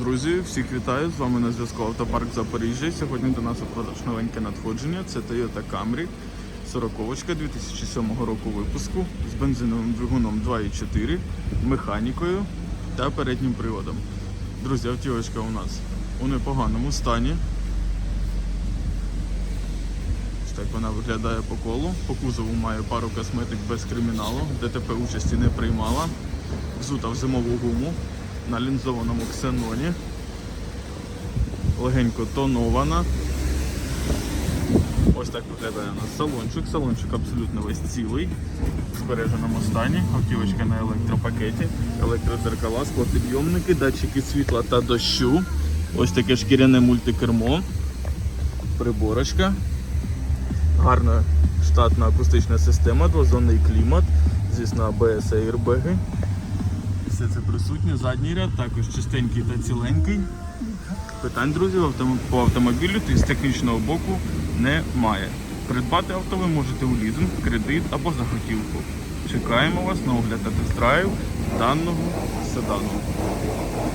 Друзі, всіх вітаю! З вами на зв'язку Автопарк Запоріжжя. Сьогодні до нас у продаж новеньке надходження. Це Toyota Camry 40 2007 року випуску з бензиновим двигуном 2.4, механікою та переднім приводом. Друзі, автівочка у нас у непоганому стані. Так вона виглядає по колу. По кузову має пару косметик без криміналу, ДТП участі не приймала. Взута в зимову гуму на лінзованому ксеноні. Легенько тонована. Ось так виглядає у нас салончик. Салончик абсолютно весь цілий, в збереженому стані. Автівочка на електропакеті, електродзеркала, склопідйомники, датчики світла та дощу. Ось таке шкіряне мультикермо, приборочка. Гарна штатна акустична система, двозонний клімат, звісно, ABS аірбеги. Все це присутнє. Задній ряд також чистенький та ціленький. Питань, друзі, по автомобілю з технічного боку немає. Придбати авто ви можете у лізинг, кредит або за готівку. Чекаємо вас на огляд та тест-драйв даного седану.